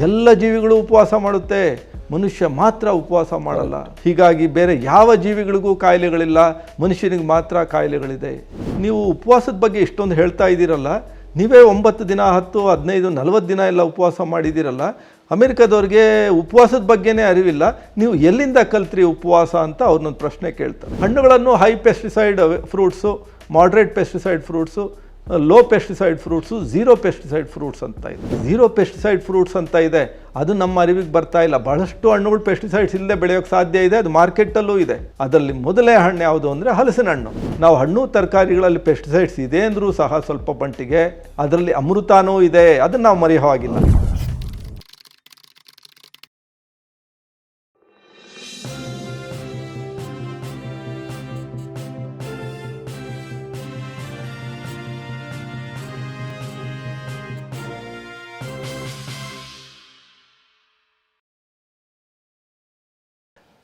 ಎಲ್ಲ ಜೀವಿಗಳು ಉಪವಾಸ ಮಾಡುತ್ತೆ. ಮನುಷ್ಯ ಮಾತ್ರ ಉಪವಾಸ ಮಾಡಲ್ಲ. ಹೀಗಾಗಿ ಬೇರೆ ಯಾವ ಜೀವಿಗಳಿಗೂ ಕಾಯಿಲೆಗಳಿಲ್ಲ. ಮನುಷ್ಯನಿಗೆ ಮಾತ್ರ ಕಾಯಿಲೆಗಳಿದೆ. ನೀವು ಉಪವಾಸದ ಬಗ್ಗೆ ಇಷ್ಟೊಂದು ಹೇಳ್ತಾ ಇದ್ದೀರಲ್ಲ. ನೀವೇ ಒಂಬತ್ತು ದಿನ, ಹತ್ತು, ಹದಿನೈದು, ನಲವತ್ತು ದಿನ ಎಲ್ಲ ಉಪವಾಸ ಮಾಡಿದ್ದೀರಲ್ಲ. ಅಮೆರಿಕದವ್ರಿಗೆ ಉಪವಾಸದ ಬಗ್ಗೆನೇ ಅರಿವಿಲ್ಲ. ನೀವು ಎಲ್ಲಿಂದ ಕಲ್ತ್ರಿ ಉಪವಾಸ ಅಂತ ಅವ್ರನ್ನೊಂದು ಪ್ರಶ್ನೆ ಕೇಳ್ತಾರೆ. ಹಣ್ಣುಗಳನ್ನು high pesticide fruits moderate pesticide fruits low pesticide fruits zero pesticide fruits ಅಂತ ಇದೆ. ಝೀರೋ ಪೆಸ್ಟಿಸೈಡ್ ಫ್ರೂಟ್ಸ್ ಅಂತ ಇದೆ. ಅದು ನಮ್ಮ ಅರಿವಿಗೆ ಬರ್ತಾ ಇಲ್ಲ. ಬಹಳಷ್ಟು ಹಣ್ಣುಗಳು ಪೆಸ್ಟಿಸೈಡ್ಸ್ ಇಲ್ಲದೆ ಬೆಳೆಯೋಕ್ಕೆ ಸಾಧ್ಯ ಇದೆ. ಅದು ಮಾರ್ಕೆಟಲ್ಲೂ ಇದೆ. ಅದರಲ್ಲಿ ಮೊದಲೇ ಹಣ್ಣು ಯಾವುದು ಅಂದರೆ ಹಲಸಿನ ಹಣ್ಣು. ನಾವು ಹಣ್ಣು ತರಕಾರಿಗಳಲ್ಲಿ ಪೆಸ್ಟಿಸೈಡ್ಸ್ ಇದೆ ಅಂದರೂ ಸಹ ಸ್ವಲ್ಪ ಮಟ್ಟಿಗೆ ಅದರಲ್ಲಿ ಅಮೃತಾನೂ ಇದೆ. ಅದನ್ನು ನಾವು ಮರೆಯೋ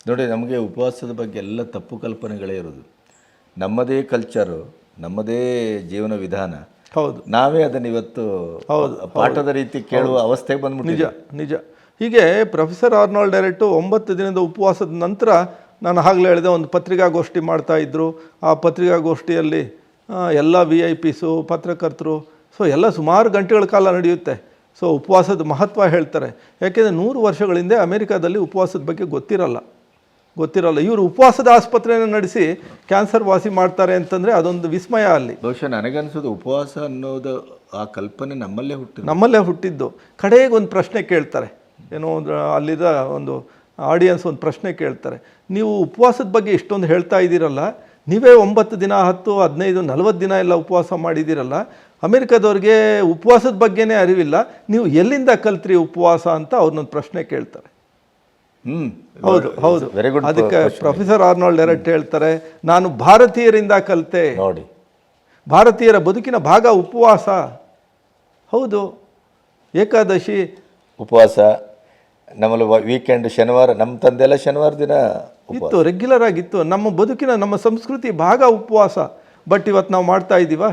ನೋಡಿ ನಮಗೆ ಉಪವಾಸದ ಬಗ್ಗೆ ಎಲ್ಲ ತಪ್ಪು ಕಲ್ಪನೆಗಳೇ ಇರೋದು ನಮ್ಮದೇ ಕಲ್ಚರು ನಮ್ಮದೇ ಜೀವನ ವಿಧಾನ. ಹೌದು. ನಾವೇ ಅದನ್ನು ಇವತ್ತು ಹೌದು, ಪಾಠದ ರೀತಿ ಕೇಳುವ ಅವಸ್ಥೆಗೆ ಬಂದ್ಬಿಟ್ಟು ನಿಜ ನಿಜ. ಹೀಗೆ ಪ್ರೊಫೆಸರ್ ಆರ್ನಾಲ್ಡ್ ಡೈರೆಕ್ಟು ಒಂಬತ್ತು ದಿನದ ಉಪವಾಸದ ನಂತರ ನಾನು ಆಗಲೇ ಹೇಳಿದೆ ಒಂದು ಪತ್ರಿಕಾಗೋಷ್ಠಿ ಮಾಡ್ತಾ ಇದ್ದರು ಆ ಪತ್ರಿಕಾಗೋಷ್ಠಿಯಲ್ಲಿ ಎಲ್ಲ ವಿ ಐ ಪಿಸು ಪತ್ರಕರ್ತರು ಸೊ ಎಲ್ಲ ಸುಮಾರು ಗಂಟೆಗಳ ಕಾಲ ನಡೆಯುತ್ತೆ. ಸೊ ಉಪವಾಸದ ಮಹತ್ವ ಹೇಳ್ತಾರೆ. ಯಾಕೆಂದರೆ ನೂರು ವರ್ಷಗಳಿಂದ ಅಮೆರಿಕಾದಲ್ಲಿ ಉಪವಾಸದ ಬಗ್ಗೆ ಗೊತ್ತಿರಲ್ಲ. ಗೊತ್ತಿರಲ್ಲ. ಇವರು ಉಪವಾಸದ ಆಸ್ಪತ್ರೆಯನ್ನು ನಡೆಸಿ ಕ್ಯಾನ್ಸರ್ ವಾಸಿ ಮಾಡ್ತಾರೆ ಅಂತಂದರೆ ಅದೊಂದು ವಿಸ್ಮಯ ಅಲ್ಲಿ. ಬಹುಶಃ ನನಗನ್ಸೋದು ಉಪವಾಸ ಅನ್ನೋದು ಆ ಕಲ್ಪನೆ ನಮ್ಮಲ್ಲೇ ಹುಟ್ಟಿದ್ದು. ನಮ್ಮಲ್ಲೇ ಹುಟ್ಟಿದ್ದು. ಕಡೆಗೆ ಒಂದು ಪ್ರಶ್ನೆ ಕೇಳ್ತಾರೆ. ಏನೋ ಒಂದು ಅಲ್ಲಿದ್ದ ಒಂದು ಆಡಿಯನ್ಸ್ ಒಂದು ಪ್ರಶ್ನೆ ಕೇಳ್ತಾರೆ. ನೀವು ಉಪವಾಸದ ಬಗ್ಗೆ ಇಷ್ಟೊಂದು ಹೇಳ್ತಾ ಇದ್ದೀರಲ್ಲ. ನೀವೇ ಒಂಬತ್ತು ದಿನ ಹತ್ತು ಹದಿನೈದು ನಲವತ್ತು ದಿನ ಎಲ್ಲ ಉಪವಾಸ ಮಾಡಿದ್ದೀರಲ್ಲ. ಅಮೆರಿಕದವ್ರಿಗೆ ಉಪವಾಸದ ಬಗ್ಗೆನೇ ಅರಿವಿಲ್ಲ. ನೀವು ಎಲ್ಲಿಂದ ಕಲ್ತ್ರಿ ಉಪವಾಸ ಅಂತ ಅವ್ರನ್ನೊಂದು ಪ್ರಶ್ನೆ ಕೇಳ್ತಾರೆ. ಹೌದು ಹೌದು. ವೆರಿ ಗುಡ್ ಅದಕ್ಕೆ ಪ್ರೊಫೆಸರ್ ಆರ್ನಾಲ್ಡ್ ಎರಟ್ ಹೇಳ್ತಾರೆ ನಾನು ಭಾರತೀಯರಿಂದ ಕಲಿತೆ. ನೋಡಿ. ಭಾರತೀಯರ ಬದುಕಿನ ಭಾಗ ಉಪವಾಸ. ಹೌದು. ಏಕಾದಶಿ. ಉಪವಾಸ. ನಮ್ಮಲ್ಲಿ ವೀಕೆಂಡ್ ಶನಿವಾರ ನಮ್ಮ ತಂದೆಲ್ಲ ಶನಿವಾರ ದಿನ ಇತ್ತು ರೆಗ್ಯುಲರ್ ಆಗಿತ್ತು. ನಮ್ಮ ಬದುಕಿನ ನಮ್ಮ ಸಂಸ್ಕೃತಿ ಭಾಗ ಉಪವಾಸ. ಬಟ್ ಇವತ್ತು ನಾವು ಮಾಡ್ತಾ ಇದ್ದೀವ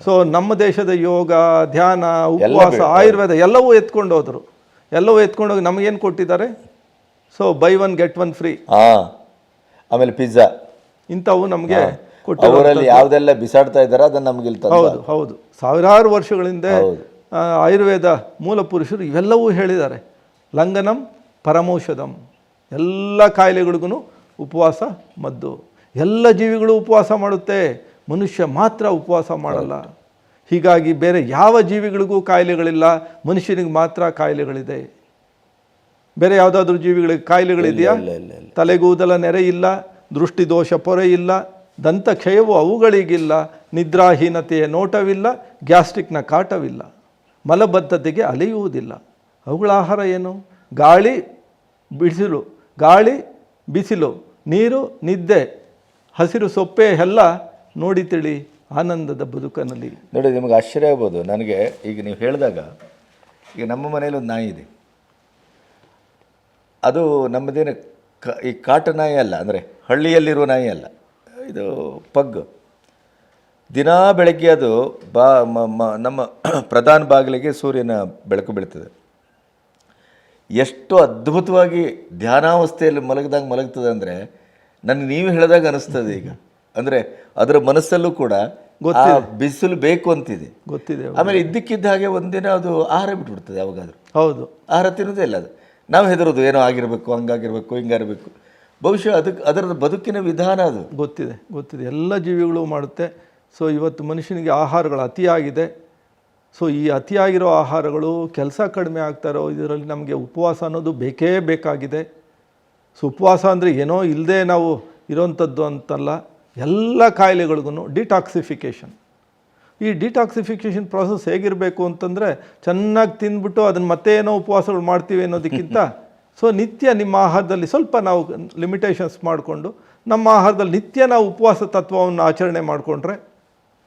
ಸೊ ನಮ್ಮ ದೇಶದ ಯೋಗ ಧ್ಯಾನ ಉಪವಾಸ ಆಯುರ್ವೇದ ಎಲ್ಲವೂ ಎತ್ಕೊಂಡು ಹೋದರು ಎಲ್ಲವೂ ಎತ್ಕೊಂಡೋಗಿ ನಮಗೇನು ಕೊಟ್ಟಿದ್ದಾರೆ? So buy one get one free ಹಾ ಆಮೇಲೆ ಪಿಜ್ಜಾ. ಇಂಥವು ನಮಗೆ ಅವರಲ್ಲಿ ಯಾವ್ದೆಲ್ಲ ಬಿಸಾಡ್ತಾ ಇದ್ದಾರೆ ಅದನ್ನ ನಮಗೆ ಹೌದು ಹೌದು. ಸಾವಿರಾರು ವರ್ಷಗಳಿಂದ ಹೌದು. ಆಯುರ್ವೇದ ಮೂಲ ಪುರುಷರು ಇವೆಲ್ಲವೂ ಹೇಳಿದ್ದಾರೆ. ಲಂಗನಂ ಪರಮೌಷಧಂ. ಎಲ್ಲ ಕಾಯಿಲೆಗಳಿಗೂ ಉಪವಾಸ ಮದ್ದು. ಎಲ್ಲ ಜೀವಿಗಳು ಉಪವಾಸ ಮಾಡುತ್ತೆ. ಮನುಷ್ಯ ಮಾತ್ರ ಉಪವಾಸ ಮಾಡಲ್ಲ. ಹೀಗಾಗಿ ಬೇರೆ ಯಾವ ಜೀವಿಗಳಿಗೂ ಕಾಯಿಲೆಗಳಿಲ್ಲ. ಮನುಷ್ಯನಿಗೆ ಮಾತ್ರ ಕಾಯಿಲೆಗಳಿದೆ. ಬೇರೆ ಯಾವುದಾದ್ರೂ ಜೀವಿಗಳಿಗೆ ಕಾಯಿಲೆಗಳಿದೆಯಾ ತಲೆಗೂದಲ ನೆರೆ ಇಲ್ಲ ದೃಷ್ಟಿದೋಷ ಪೊರೆ ಇಲ್ಲ ದಂತಕ್ಷಯವು ಅವುಗಳಿಗಿಲ್ಲ ನಿದ್ರಾಹೀನತೆಯ ನೋಟವಿಲ್ಲ ಗ್ಯಾಸ್ಟ್ರಿಕ್ನ ಕಾಟವಿಲ್ಲ ಮಲಬದ್ಧತೆಗೆ ಅಲೆಯುವುದಿಲ್ಲ. ಅವುಗಳ ಆಹಾರ ಏನು? ಗಾಳಿ ಬಿಸಿಲು ಗಾಳಿ ಬಿಸಿಲು ನೀರು ನಿದ್ದೆ ಹಸಿರು ಸೊಪ್ಪೆ ಎಲ್ಲ ನೋಡಿ ತಿಳಿ ಆನಂದದ ಬದುಕನಲ್ಲಿ. ನೋಡಿ ನಿಮಗೆ ಆಶ್ಚರ್ಯ ಆಗ್ಬೋದು. ನನಗೆ ಈಗ ನೀವು ಹೇಳಿದಾಗ ಈಗ ನಮ್ಮ ಮನೇಲಿ ಒಂದು ನಾಯಿ ಇದೆ. ಅದು ನಮ್ಮದೇನು ಕ ಈ ಕಾಟ ನಾಯಿ ಅಲ್ಲ ಅಂದರೆ ಹಳ್ಳಿಯಲ್ಲಿರುವ ನಾಯಿ ಅಲ್ಲ ಇದು ಪಗ್ ದಿನಾ ಬೆಳಗ್ಗೆ ಅದು ಬಾ ಮ- ಮ- ನಮ್ಮ ಪ್ರಧಾನ ಬಾಗಿಲಿಗೆ ಸೂರ್ಯನ ಬೆಳಕು ಬೀಳ್ತದೆ. ಎಷ್ಟು ಅದ್ಭುತವಾಗಿ ಧ್ಯಾನಾವಸ್ಥೆಯಲ್ಲಿ ಮಲಗಿದಾಗ ಮಲಗ್ತದೆ ಅಂದರೆ ನನಗೆ ನೀವು ಹೇಳಿದಾಗ ಅನಿಸ್ತದೆ ಈಗ. ಅಂದರೆ ಅದರ ಮನಸ್ಸಲ್ಲೂ ಕೂಡ ಗೊತ್ತಿದೆ. ಬಿಸಿಲು ಬೇಕು ಅಂತಿದೆ. ಗೊತ್ತಿದೆ. ಆಮೇಲೆ ಇದ್ದಕ್ಕಿದ್ದ ಹಾಗೆ ಒಂದಿನ ಅದು ಆಹಾರ ಬಿಟ್ಬಿಡ್ತದೆ ಯಾವಾಗಾದ್ರೂ. ಹೌದು. ಆಹಾರ ತಿನ್ನೋದೇ ಇಲ್ಲ ಅದು. ನಾವು ಹೆದರೋದು, ಏನೋ ಆಗಿರಬೇಕು, ಹಂಗಾಗಿರಬೇಕು, ಹಿಂಗಾಗಿರಬೇಕು. ಬಹುಶಃ ಅದಕ್ಕೆ ಅದರ ಬದುಕಿನ ವಿಧಾನ ಅದು. ಗೊತ್ತಿದೆ ಗೊತ್ತಿದೆ. ಎಲ್ಲ ಜೀವಿಗಳು ಮಾಡುತ್ತೆ. ಸೊ ಇವತ್ತು ಮನುಷ್ಯನಿಗೆ ಆಹಾರಗಳು ಅತಿಯಾಗಿದೆ. ಸೊ ಈ ಅತಿಯಾಗಿರೋ ಆಹಾರಗಳು ಕೆಲಸ ಕಡಿಮೆ ಆಗ್ತಾರೋ, ಇದರಲ್ಲಿ ನಮಗೆ ಉಪವಾಸ ಅನ್ನೋದು ಬೇಕೇ ಬೇಕಾಗಿದೆ. ಸೊ ಉಪವಾಸ ಅಂದರೆ ಏನೋ ಇಲ್ಲದೆ ನಾವು ಇರೋಂಥದ್ದು ಅಂತಲ್ಲ, ಎಲ್ಲ ಕಾಯಿಲೆಗಳಿಗೂ ಡಿಟಾಕ್ಸಿಫಿಕೇಷನ್ ಈ ಡಿಟಾಕ್ಸಿಫಿಕೇಷನ್ ಪ್ರಾಸೆಸ್ ಹೇಗಿರಬೇಕು ಅಂತಂದರೆ ಚೆನ್ನಾಗಿ ತಿಂದ್ಬಿಟ್ಟು ಅದನ್ನು ಮತ್ತೆ ಏನೋ ಉಪವಾಸಗಳು ಮಾಡ್ತೀವಿ ಅನ್ನೋದಕ್ಕಿಂತ ಸೊ ನಿತ್ಯ ನಿಮ್ಮ ಆಹಾರದಲ್ಲಿ ಸ್ವಲ್ಪ ನಾವು ಲಿಮಿಟೇಷನ್ಸ್ ಮಾಡಿಕೊಂಡು ನಮ್ಮ ಆಹಾರದಲ್ಲಿ ನಿತ್ಯ ನಾವು ಉಪವಾಸ ತತ್ವವನ್ನು ಆಚರಣೆ ಮಾಡಿಕೊಂಡ್ರೆ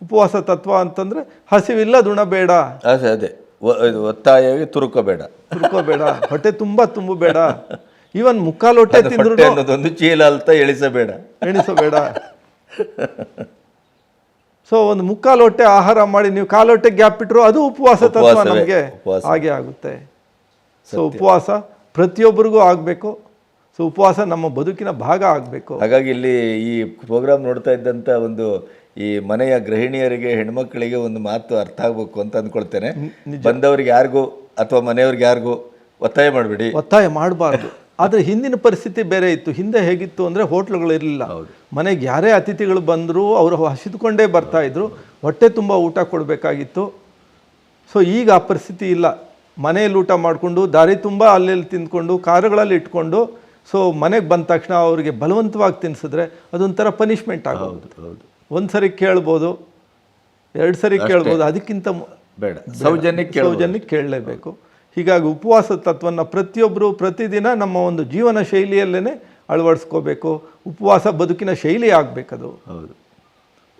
ಉಪವಾಸ ತತ್ವ ಅಂತಂದರೆ ಹಸಿವಿಲ್ಲ ದುಣ ಬೇಡ. ಅದೇ ಅದೇ. ಒತ್ತಾಯವಾಗಿ ತುರುಕೋಬೇಡ. ತುರುಕೋಬೇಡ ಹೊಟ್ಟೆ ತುಂಬ ತುಂಬಬೇಡ. ಈವನ್ ಮುಕ್ಕಾಲು ಹೊಟ್ಟೆ ತಿಂದ್ರು ಚೀಲ ಅಂತ ಎಳಿಸಬೇಡ ಎಣಿಸಬೇಡ. ಸೊ ಒಂದು ಮುಕ್ಕಾಲು ಹೊಟ್ಟೆ ಆಹಾರ ಮಾಡಿ ನೀವು ಕಾಲು ಹೊಟ್ಟೆ ಗ್ಯಾಪ್ ಬಿಟ್ಟರು ಅದು ಉಪವಾಸ ತತ್ವ ನಮಗೆ. ಹಾಗೆ ಆಗುತ್ತೆ. ಸೊ ಉಪವಾಸ ಪ್ರತಿಯೊಬ್ಬರಿಗೂ ಆಗಬೇಕು. ಸೊ ಉಪವಾಸ ನಮ್ಮ ಬದುಕಿನ ಭಾಗ ಆಗಬೇಕು. ಹಾಗಾಗಿ ಇಲ್ಲಿ ಈ ಪ್ರೋಗ್ರಾಮ್ ನೋಡ್ತಾ ಇದ್ದಂಥ ಒಂದು ಈ ಮನೆಯ ಗೃಹಿಣಿಯರಿಗೆ ಹೆಣ್ಮಕ್ಳಿಗೆ ಒಂದು ಮಾತು ಅರ್ಥ ಆಗಬೇಕು ಅಂತ ಅಂದ್ಕೊಳ್ತೇನೆ. ಬಂದವ್ರಿಗೆ ಯಾರಿಗೂ ಅಥವಾ ಮನೆಯವ್ರಿಗೆ ಯಾರಿಗೂ ಒತ್ತಾಯ ಮಾಡಬೇಡಿ. ಒತ್ತಾಯ ಮಾಡಬಾರ್ದು. ಆದರೆ ಹಿಂದಿನ ಪರಿಸ್ಥಿತಿ ಬೇರೆ ಇತ್ತು. ಹಿಂದೆ ಹೇಗಿತ್ತು ಅಂದರೆ ಹೋಟ್ಲುಗಳು ಇರಲಿಲ್ಲ. ಮನೆಗೆ ಯಾರೇ ಅತಿಥಿಗಳು ಬಂದರೂ ಅವರು ಹಸಿದುಕೊಂಡೇ ಬರ್ತಾ ಇದ್ರು. ಹೊಟ್ಟೆ ತುಂಬ ಊಟ ಕೊಡಬೇಕಾಗಿತ್ತು. ಸೊ ಈಗ ಆ ಪರಿಸ್ಥಿತಿ ಇಲ್ಲ. ಮನೆಯಲ್ಲಿ ಊಟ ಮಾಡಿಕೊಂಡು ದಾರಿ ತುಂಬ ಅಲ್ಲೆಲ್ಲಿ ತಿಂದ್ಕೊಂಡು ಕಾರುಗಳಲ್ಲಿ ಇಟ್ಕೊಂಡು ಸೊ ಮನೆಗೆ ಬಂದ ತಕ್ಷಣ ಅವರಿಗೆ ಬಲವಂತವಾಗಿ ತಿನ್ಸಿದ್ರೆ ಅದೊಂಥರ ಪನಿಷ್ಮೆಂಟ್ ಆಗೋದು ಹೌದು ಒಂದು ಸರಿ ಕೇಳ್ಬೋದು ಎರಡು ಸರಿ ಕೇಳ್ಬೋದು ಅದಕ್ಕಿಂತ ಬೇಡ. ಸೌಜನ್ಯಕ್ಕೆ ಸೌಜನ್ಯಕ್ಕೆ ಕೇಳಲೇಬೇಕು. ಹೀಗಾಗಿ ಉಪವಾಸ ತತ್ವವನ್ನು ಪ್ರತಿಯೊಬ್ಬರು ಪ್ರತಿದಿನ ನಮ್ಮ ಒಂದು ಜೀವನ ಶೈಲಿಯಲ್ಲೇ ಅಳವಡಿಸ್ಕೋಬೇಕು. ಉಪವಾಸ ಬದುಕಿನ ಶೈಲಿ ಆಗಬೇಕದು. ಹೌದು.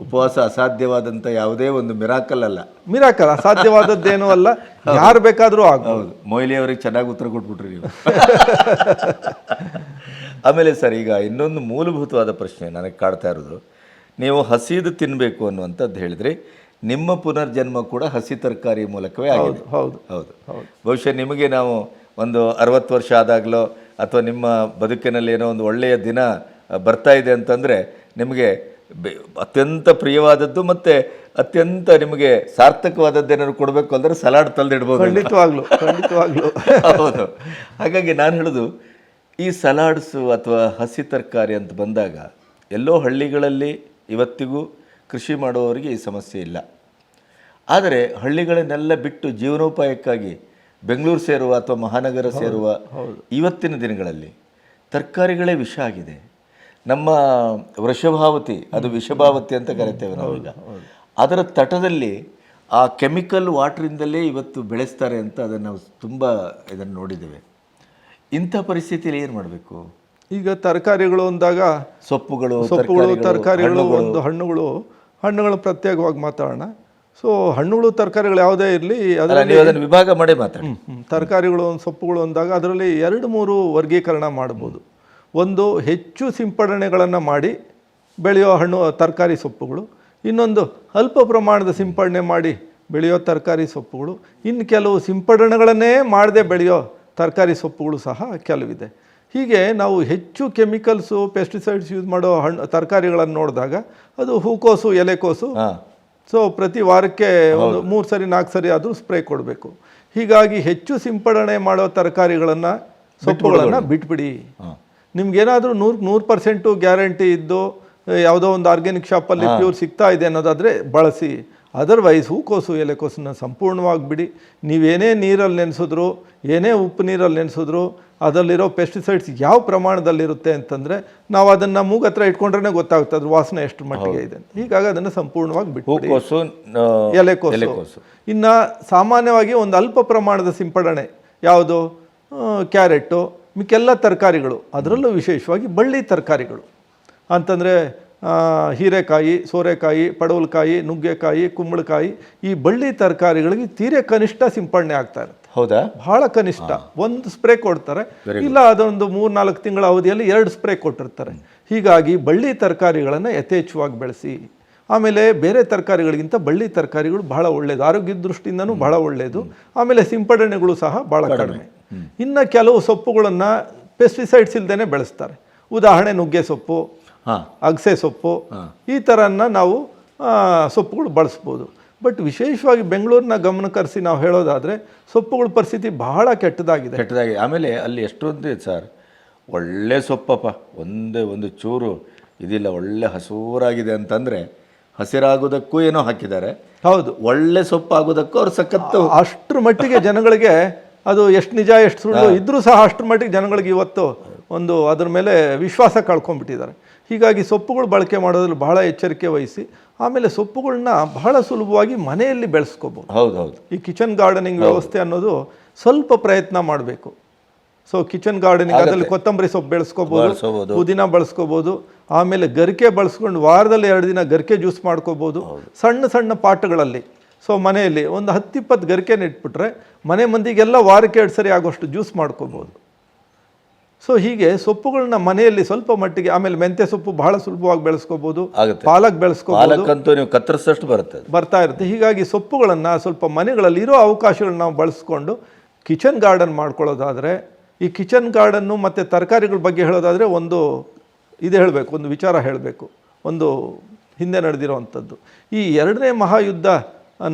ಉಪವಾಸ ಅಸಾಧ್ಯವಾದಂಥ ಯಾವುದೇ ಒಂದು ಮಿರಾಕಲ್ ಅಲ್ಲ. ಮಿರಾಕಲ್ ಅಸಾಧ್ಯವಾದದ್ದೇನೂ ಅಲ್ಲ. ಯಾರು ಬೇಕಾದರೂ ಆಗ್ಬೋದು. ಮೊಯ್ಲಿ ಅವರಿಗೆ ಚೆನ್ನಾಗಿ ಉತ್ತರ ಕೊಟ್ಬಿಟ್ರಿ ನೀವು. ಆಮೇಲೆ ಸರ್ ಈಗ ಇನ್ನೊಂದು ಮೂಲಭೂತವಾದ ಪ್ರಶ್ನೆ ನನಗೆ ಕಾಡ್ತಾ ಇರೋದು. ನೀವು ಹಸಿದು ತಿನ್ನಬೇಕು ಅನ್ನುವಂಥದ್ದು ಹೇಳಿದ್ರಿ. ನಿಮ್ಮ ಪುನರ್ಜನ್ಮ ಕೂಡ ಹಸಿ ತರಕಾರಿ ಮೂಲಕವೇ ಆಗಿದೆ. ಹೌದು ಹೌದು ಹೌದು. ಬಹುಶಃ ನಿಮಗೆ ನಾವು ಒಂದು ಅರವತ್ತು ವರ್ಷ ಆದಾಗಲೋ ಅಥವಾ ನಿಮ್ಮ ಬದುಕಿನಲ್ಲಿ ಏನೋ ಒಂದು ಒಳ್ಳೆಯ ದಿನ ಬರ್ತಾ ಇದೆ ಅಂತಂದರೆ ನಿಮಗೆ ಬೆ- ಅತ್ಯಂತ ಪ್ರಿಯವಾದದ್ದು ಮತ್ತು ಅತ್ಯಂತ ನಿಮಗೆ ಸಾರ್ಥಕವಾದದ್ದೇನಾದ್ರು ಕೊಡಬೇಕು ಅಂದರೆ ಸಲಾಡ್ ತಂದಿಡ್ಬೋದು ಖಂಡಿತವಾಗ್ಲು ಖಂಡಿತವಾಗ್ಲು. ಹೌದು. ಹಾಗಾಗಿ ನಾನು ಹೇಳೋದು ಈ ಸಲಾಡ್ಸು ಅಥವಾ ಹಸಿ ತರಕಾರಿ ಅಂತ ಬಂದಾಗ ಎಲ್ಲೋ ಹಳ್ಳಿಗಳಲ್ಲಿ ಇವತ್ತಿಗೂ ಕೃಷಿ ಮಾಡುವವರಿಗೆ ಈ ಸಮಸ್ಯೆ ಇಲ್ಲ. ಆದರೆ ಹಳ್ಳಿಗಳನ್ನೆಲ್ಲ ಬಿಟ್ಟು ಜೀವನೋಪಾಯಕ್ಕಾಗಿ ಬೆಂಗಳೂರು ಸೇರುವ ಅಥವಾ ಮಹಾನಗರ ಸೇರುವ ಇವತ್ತಿನ ದಿನಗಳಲ್ಲಿ ತರಕಾರಿಗಳೇ ವಿಷ ಆಗಿದೆ. ನಮ್ಮ ವೃಷಭಾವತಿ ಅದು ವಿಷಭಾವತಿ ಅಂತ ಕರಿತೇವೆ ನಾವೀಗ ಅದರ ತಟದಲ್ಲಿ ಆ ಕೆಮಿಕಲ್ ವಾಟ್ರಿಂದಲೇ ಇವತ್ತು ಬೆಳೆಸ್ತಾರೆ ಅಂತ ಅದನ್ನು ನಾವು ತುಂಬ ಇದನ್ನು ನೋಡಿದ್ದೇವೆ. ಇಂಥ ಪರಿಸ್ಥಿತಿಯಲ್ಲಿ ಏನು ಮಾಡಬೇಕು? ಈಗ ತರಕಾರಿಗಳು ಅಂದಾಗ ಸೊಪ್ಪುಗಳು ಸೊಪ್ಪುಗಳು ತರಕಾರಿಗಳು, ಒಂದು ಹಣ್ಣುಗಳು ಹಣ್ಣುಗಳು ಪ್ರತ್ಯೇಕವಾಗಿ ಮಾತಾಡೋಣ. ಸೊ ಹಣ್ಣುಗಳು ತರಕಾರಿಗಳು ಯಾವುದೇ ಇರಲಿ ಅದರಲ್ಲಿ ಅದನ್ನು ವಿಭಾಗ ಮಾಡಿ ಮಾತ್ರ ತರಕಾರಿಗಳು ಒಂದು ಸೊಪ್ಪುಗಳು ಅಂದಾಗ ಅದರಲ್ಲಿ ಎರಡು ಮೂರು ವರ್ಗೀಕರಣ ಮಾಡ್ಬೋದು. ಒಂದು ಹೆಚ್ಚು ಸಿಂಪಡಣೆಗಳನ್ನು ಮಾಡಿ ಬೆಳೆಯೋ ಹಣ್ಣು ತರಕಾರಿ ಸೊಪ್ಪುಗಳು. ಇನ್ನೊಂದು ಅಲ್ಪ ಪ್ರಮಾಣದ ಸಿಂಪಡಣೆ ಮಾಡಿ ಬೆಳೆಯೋ ತರಕಾರಿ ಸೊಪ್ಪುಗಳು. ಇನ್ನು ಕೆಲವು ಸಿಂಪಡಣೆಗಳನ್ನೇ ಮಾಡದೆ ಬೆಳೆಯೋ ತರಕಾರಿ ಸೊಪ್ಪುಗಳು ಸಹ ಕೆಲವಿದೆ. ಹೀಗೆ ನಾವು ಹೆಚ್ಚು ಕೆಮಿಕಲ್ಸು ಪೆಸ್ಟಿಸೈಡ್ಸ್ ಯೂಸ್ ಮಾಡೋ ಹಣ್ಣು ತರಕಾರಿಗಳನ್ನು ನೋಡಿದಾಗ ಅದು ಹೂಕೋಸು ಎಲೆಕೋಸು ಸೊ ಪ್ರತಿ ವಾರಕ್ಕೆ ಒಂದು ಮೂರು ಸರಿ ನಾಲ್ಕು ಸರಿ ಆದರೂ ಸ್ಪ್ರೇ ಕೊಡಬೇಕು. ಹೀಗಾಗಿ ಹೆಚ್ಚು ಸಿಂಪಡಣೆ ಮಾಡೋ ತರಕಾರಿಗಳನ್ನು ಸೊಪ್ಪುಗಳನ್ನು ಬಿಟ್ಬಿಡಿ. ನಿಮ್ಗೇನಾದರೂ ನೂರು ನೂರು ಪರ್ಸೆಂಟು ಗ್ಯಾರಂಟಿ ಇದ್ದು ಯಾವುದೋ ಒಂದು ಆರ್ಗ್ಯಾನಿಕ್ ಶಾಪಲ್ಲಿ ಪ್ಯೂರ್ ಸಿಗ್ತಾ ಇದೆ ಅನ್ನೋದಾದರೆ ಬಳಸಿ. ಅದರ್ವೈಸ್ ಹೂಕೋಸು ಎಲೆಕೋಸನ್ನ ಸಂಪೂರ್ಣವಾಗಿ ಬಿಡಿ ನೀವೇನೇ ನೀರಲ್ಲಿ ನೆನೆಸಿದ್ರು ಏನೇ ಉಪ್ಪು ನೀರಲ್ಲಿ ನೆನೆಸಿದ್ರು ಅದರಲ್ಲಿರೋ ಪೆಸ್ಟಿಸೈಡ್ಸ್ ಯಾವ ಪ್ರಮಾಣದಲ್ಲಿರುತ್ತೆ ಅಂತಂದರೆ ನಾವು ಅದನ್ನು ಮೂಗ ಹತ್ರ ಇಟ್ಕೊಂಡ್ರೆ ಗೊತ್ತಾಗುತ್ತೆ ಅದ್ರ ವಾಸನೆ ಎಷ್ಟು ಮಟ್ಟಿಗೆ ಇದೆ. ಹೀಗಾಗಿ ಅದನ್ನು ಸಂಪೂರ್ಣವಾಗಿ ಬಿಟ್ಟು ಎಲೆಕೋಸು ಇನ್ನು ಸಾಮಾನ್ಯವಾಗಿ ಒಂದು ಅಲ್ಪ ಪ್ರಮಾಣದ ಸಿಂಪಡಣೆ. ಯಾವುದು? ಕ್ಯಾರೆಟು ಮಿಕ್ಕೆಲ್ಲ ತರಕಾರಿಗಳು. ಅದರಲ್ಲೂ ವಿಶೇಷವಾಗಿ ಬಳ್ಳಿ ತರಕಾರಿಗಳು. ಅಂತಂದರೆ ಹೀರೆಕಾಯಿ ಸೋರೆಕಾಯಿ ಪಡವಲಕಾಯಿ ನುಗ್ಗೆಕಾಯಿ ಕುಂಬಳಕಾಯಿ ಈ ಬಳ್ಳಿ ತರಕಾರಿಗಳಿಗೆ ತೀರೆ ಕನಿಷ್ಠ ಸಿಂಪಡಣೆ ಆಗ್ತಾ ಇರುತ್ತೆ. ಹೌದಾ? ಬಹಳ ಕನಿಷ್ಠ. ಒಂದು ಸ್ಪ್ರೇ ಕೊಡ್ತಾರೆ. ಇಲ್ಲ ಅದೊಂದು ಮೂರು ನಾಲ್ಕು ತಿಂಗಳ ಅವಧಿಯಲ್ಲಿ ಎರಡು ಸ್ಪ್ರೇ ಕೊಟ್ಟಿರ್ತಾರೆ. ಹೀಗಾಗಿ ಬಳ್ಳಿ ತರಕಾರಿಗಳನ್ನು ಯಥೇಚ್ಛವಾಗಿ ಬೆಳೆಸಿ ಆಮೇಲೆ ಬೇರೆ ತರಕಾರಿಗಳಿಗಿಂತ ಬಳ್ಳಿ ತರಕಾರಿಗಳು ಬಹಳ ಒಳ್ಳೆಯದು ಆರೋಗ್ಯದ ದೃಷ್ಟಿಯಿಂದನೂ ಬಹಳ ಒಳ್ಳೆಯದು ಆಮೇಲೆ ಸಿಂಪಡಣೆಗಳು ಸಹ ಬಹಳ ಕಡಿಮೆ. ಇನ್ನು ಕೆಲವು ಸೊಪ್ಪುಗಳನ್ನು ಪೆಸ್ಟಿಸೈಡ್ಸ್ ಇಲ್ದೇನೆ ಬೆಳೆಸ್ತಾರೆ. ಉದಾಹರಣೆ ನುಗ್ಗೆ ಸೊಪ್ಪು ಅಗಸೆ ಸೊಪ್ಪು ಈ ಥರನ್ನ ನಾವು ಸೊಪ್ಪುಗಳು ಬಳಸ್ಬೋದು. ಬಟ್ ವಿಶೇಷವಾಗಿ ಬೆಂಗಳೂರಿನ ಗಮನಕರಿಸಿ ನಾವು ಹೇಳೋದಾದರೆ ಸೊಪ್ಪುಗಳ ಪರಿಸ್ಥಿತಿ ಬಹಳ ಕೆಟ್ಟದಾಗಿದೆ. ಕೆಟ್ಟದಾಗಿದೆ ಆಮೇಲೆ ಅಲ್ಲಿ ಎಷ್ಟೊಂದು ಇದೆ ಸರ್. ಒಳ್ಳೆ ಸೊಪ್ಪಪ್ಪ ಒಂದೇ ಒಂದು ಚೂರು ಇದಿಲ್ಲ ಒಳ್ಳೆ ಹಸೂರಾಗಿದೆ ಅಂತಂದರೆ ಹಸಿರಾಗೋದಕ್ಕೂ ಏನೋ ಹಾಕಿದ್ದಾರೆ. ಹೌದು. ಒಳ್ಳೆ ಸೊಪ್ಪು ಆಗೋದಕ್ಕೂ ಅವ್ರು ಸಖತ್ತು. ಅಷ್ಟರ ಮಟ್ಟಿಗೆ ಜನಗಳಿಗೆ ಅದು ಎಷ್ಟು ನಿಜ ಎಷ್ಟು ಸುಳ್ಳು ಇದ್ರೂ ಸಹ ಅಷ್ಟರ ಮಟ್ಟಿಗೆ ಜನಗಳಿಗೆ ಇವತ್ತು ಒಂದು ಅದ್ರ ಮೇಲೆ ವಿಶ್ವಾಸ ಕಳ್ಕೊಂಡ್ಬಿಟ್ಟಿದ್ದಾರೆ. ಹೀಗಾಗಿ ಸೊಪ್ಪುಗಳು ಬಳಕೆ ಮಾಡೋದ್ರಲ್ಲಿ ಬಹಳ ಎಚ್ಚರಿಕೆ ವಹಿಸಿ ಆಮೇಲೆ ಸೊಪ್ಪುಗಳನ್ನ ಬಹಳ ಸುಲಭವಾಗಿ ಮನೆಯಲ್ಲಿ ಬೆಳೆಸ್ಕೋಬೋದು. ಹೌದು ಹೌದು ಈ ಕಿಚನ್ ಗಾರ್ಡನಿಂಗ್ ವ್ಯವಸ್ಥೆ ಅನ್ನೋದು ಸ್ವಲ್ಪ ಪ್ರಯತ್ನ ಮಾಡಬೇಕು. ಸೊ ಕಿಚನ್ ಗಾರ್ಡನಿಂಗ್ ಅದರಲ್ಲಿ ಕೊತ್ತಂಬರಿ ಸೊಪ್ಪು ಬೆಳೆಸ್ಕೋಬೋದು. ಪುದೀನ ಬಳಸ್ಕೋಬೋದು ಆಮೇಲೆ ಗರಿಕೆ ಬಳಸ್ಕೊಂಡು ವಾರದಲ್ಲಿ ಎರಡು ದಿನ ಗರಿಕೆ ಜ್ಯೂಸ್ ಮಾಡ್ಕೋಬೋದು ಸಣ್ಣ ಸಣ್ಣ ಪಾಟ್ಗಳಲ್ಲಿ. ಸೊ ಮನೆಯಲ್ಲಿ ಒಂದು ಹತ್ತಿಪ್ಪತ್ತು ಗರಿಕೆನ ಇಟ್ಬಿಟ್ರೆ ಮನೆ ಮಂದಿಗೆಲ್ಲ ವಾರಕ್ಕೆ ಎರಡು ಸರಿ ಆಗೋಷ್ಟು ಜ್ಯೂಸ್ ಮಾಡ್ಕೋಬೋದು. ಸೊ ಹೀಗೆ ಸೊಪ್ಪುಗಳನ್ನ ಮನೆಯಲ್ಲಿ ಸ್ವಲ್ಪ ಮಟ್ಟಿಗೆ ಆಮೇಲೆ ಮೆಂತ್ಯ ಸೊಪ್ಪು ಬಹಳ ಸುಲಭವಾಗಿ ಬೆಳೆಸ್ಕೋಬಹುದು ಪಾಲಕ್ ಬೆಳೆಸ್ಕೋಬಹುದು ನೀವು ಕತ್ತರಿಸಷ್ಟು ಬರುತ್ತೆ ಬರ್ತಾ ಇರುತ್ತೆ. ಹೀಗಾಗಿ ಸೊಪ್ಪುಗಳನ್ನು ಸ್ವಲ್ಪ ಮನೆಗಳಲ್ಲಿ ಇರೋ ಅವಕಾಶಗಳನ್ನ ನಾವು ಬಳಸ್ಕೊಂಡು ಕಿಚನ್ ಗಾರ್ಡನ್ ಮಾಡ್ಕೊಳ್ಳೋದಾದರೆ ಈ ಕಿಚನ್ ಗಾರ್ಡನ್ನು ಮತ್ತು ತರಕಾರಿಗಳ ಬಗ್ಗೆ ಹೇಳೋದಾದರೆ ಒಂದು ಇದು ಹೇಳಬೇಕು ಒಂದು ವಿಚಾರ ಹೇಳಬೇಕು. ಒಂದು ಹಿಂದೆ ನಡೆದಿರುವಂಥದ್ದು. ಈ ಎರಡನೇ ಮಹಾಯುದ್ಧ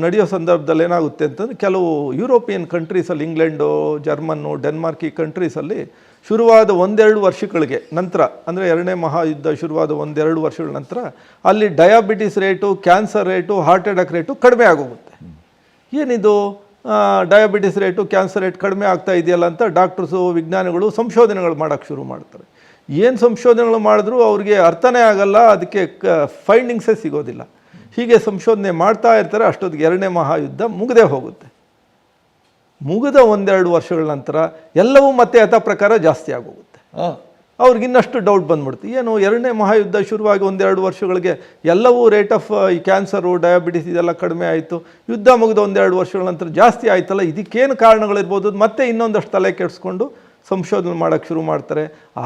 ನಡೆಯೋ ಸಂದರ್ಭದಲ್ಲಿ ಏನಾಗುತ್ತೆ ಅಂತಂದರೆ ಕೆಲವು ಯುರೋಪಿಯನ್ ಕಂಟ್ರೀಸಲ್ಲಿ ಇಂಗ್ಲೆಂಡು, ಜರ್ಮನ್ನು, ಡೆನ್ಮಾರ್ಕ್ ಈ ಕಂಟ್ರೀಸಲ್ಲಿ ಶುರುವಾದ ಒಂದೆರಡು ವರ್ಷಗಳಿಗೆ ನಂತರ, ಅಂದರೆ ಎರಡನೇ ಮಹಾಯುದ್ಧ ಶುರುವಾದ ಒಂದೆರಡು ವರ್ಷಗಳ ನಂತರ ಅಲ್ಲಿ diabetes rate cancer rate heart attack rate ಕಡಿಮೆ ಆಗೋಗುತ್ತೆ. ಏನಿದು? ಡಯಾಬಿಟಿಸ್ ರೇಟು ಕ್ಯಾನ್ಸರ್ ರೇಟ್ ಕಡಿಮೆ ಆಗ್ತಾ ಇದೆಯಲ್ಲ ಅಂತ ಡಾಕ್ಟರ್ಸು ವಿಜ್ಞಾನಿಗಳು ಸಂಶೋಧನೆಗಳು ಮಾಡೋಕ್ಕೆ ಶುರು ಮಾಡ್ತಾರೆ. ಏನು ಸಂಶೋಧನೆಗಳು ಮಾಡಿದ್ರೂ? ಅವ್ರಿಗೆ ಅರ್ಥನೇ ಆಗಲ್ಲ, ಅದಕ್ಕೆ ಕ ಫೈಂಡಿಂಗ್ಸೇ ಸಿಗೋದಿಲ್ಲ. ಹೀಗೆ ಸಂಶೋಧನೆ ಮಾಡ್ತಾ ಇರ್ತಾರೆ ಅಷ್ಟೊತ್ತಿಗೆ ಎರಡನೇ ಮಹಾಯುದ್ಧ ಮುಗದೆ ಹೋಗುತ್ತೆ. ಮುಗಿದ ಒಂದೆರಡು ವರ್ಷಗಳ ನಂತರ ಎಲ್ಲವೂ ಮತ್ತೆ ಯಥ ಪ್ರಕಾರ ಜಾಸ್ತಿ ಆಗೋಗುತ್ತೆ. ಅವ್ರಿಗೆ ಇನ್ನಷ್ಟು ಡೌಟ್ ಬಂದ್ಬಿಡ್ತು ಏನು ಎರಡನೇ ಮಹಾಯುದ್ಧ ಶುರುವಾಗಿ ಒಂದೆರಡು ವರ್ಷಗಳಿಗೆ ಎಲ್ಲವೂ ರೇಟ್ ಆಫ್ ಈ ಕ್ಯಾನ್ಸರು ಡಯಾಬಿಟಿಸ್ ಇದೆಲ್ಲ ಕಡಿಮೆ ಆಯಿತು. ಯುದ್ಧ ಮುಗಿದ ಒಂದೆರಡು ವರ್ಷಗಳ ನಂತರ ಜಾಸ್ತಿ ಆಯ್ತಲ್ಲ ಇದಕ್ಕೇನು ಕಾರಣಗಳಿರ್ಬೋದು ಮತ್ತೆ ಇನ್ನೊಂದಷ್ಟು ತಲೆ ಕೆಡಿಸ್ಕೊಂಡು ಸಂಶೋಧನೆ ಮಾಡೋಕ್ಕೆ ಶುರು ಮಾಡ್ತಾರೆ.